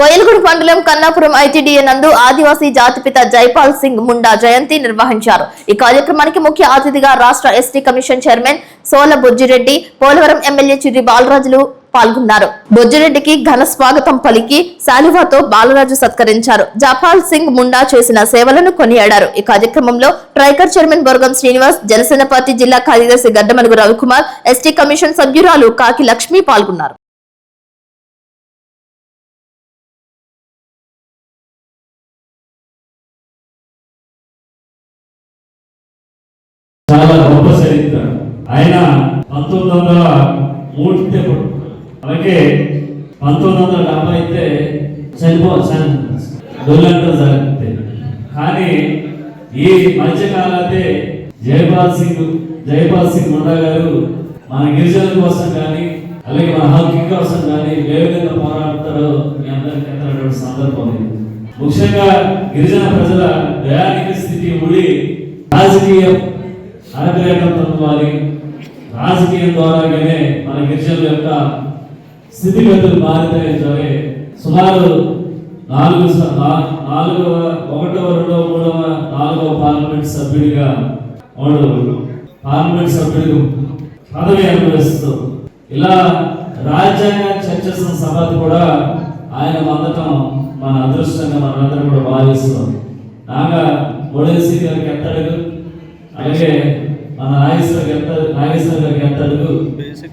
కోయలగూడు మండలం కన్నాపురం ఐటీడీఏ నందు ఆదివాసీ జాతిపిత జైపాల్ సింగ్ ముండా జయంతి నిర్వహించారు. ఈ కార్యక్రమానికి ముఖ్య అతిథిగా రాష్ట్ర ST commission chairman Sola Bojjireddy Polavaram MLA Chirri Balarajulu పాల్గొన్నారు. బొజ్జిరెడ్డికి ఘన స్వాగతం పలికి శాలువాతో బాలరాజు సత్కరించారు. జపాల్ సింగ్ ముండా చేసిన సేవలను కొనియాడారు. ఈ కార్యక్రమంలో ట్రైకర్ చైర్మన్ బొర్గం శ్రీనివాస్ జనసేన పార్టీ జిల్లా కార్యదర్శి గడ్డమనుగు రవికుమార్ ఎస్టీ కమిషన్ సభ్యురాలు కాకి లక్ష్మి పాల్గొన్నారు. చాలా గొప్ప చరిత్ర. ఆయన పంతొమ్మిది వందల మూడు అలాగే పంతొమ్మిది వందల డెబ్బై అయితే చనిపో దొల్లంతా జరిగితే కానీ ఈ మధ్యకాలతే జయపాల్ సింగ్ జయపాల్ సింగ్ ముండా గారు మన గిరిజనుల కోసం కానీ అలాగే మన హక్కు కోసం కానీ ఏ విధంగా పోరాడతారో మీ అందరికీ అర్థమైనటువంటి సందర్భం ఇది. ముఖ్యంగా గిరిజన ప్రజల దయానికి స్థితి ఉడి రాజకీయం అరగలేటం పొందాలి రాజకీయం ద్వారానే మన గిరిజనుల యొక్క స్థితిగతులు మారితే సరే సుమారు నాలుగు నాలుగవ ఒకటవ రెండవ మూడవ నాలుగవ పార్లమెంట్ సభ్యుడిగా వాడు పార్లమెంట్ సభ్యుడు పదవి అనుభవిస్తూ ఇలా రాజ్యాంగ చర్చ సభలు కూడా ఆయన పొందటం మన అదృష్టంగా మనందరం కూడా భావిస్తున్నాం. నాగా ఒడేసి గారికి ఎత్తడుగు అలాగే మన నాగేశ్వర ఎంత నాగేశ్వర గారికి ఎత్తడుగు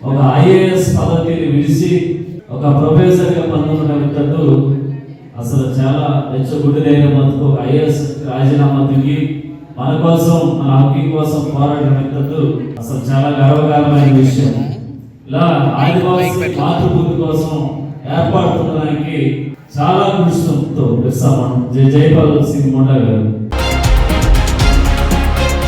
ఒక ఐఏఎస్ పదవిని విడిచి ఒక ప్రొఫెసర్గా పొందుతున్నట్టు అసలు చాలా రెచ్చగొడ్డుదైన మనకు ఒక ఐఏఎస్ రాజీనామా తిరిగి మన కోసం మన హక్కి కోసం పోరాడినట్టు అసలు చాలా గర్వకారమైన విషయం. ఇలా ఆదివాసీ మాతృభూమి కోసం ఏర్పడుతున్నదానికి చాలా కృషితో బిర్సా మనం జై జైపాల్ సింగ్ మొండా గారు.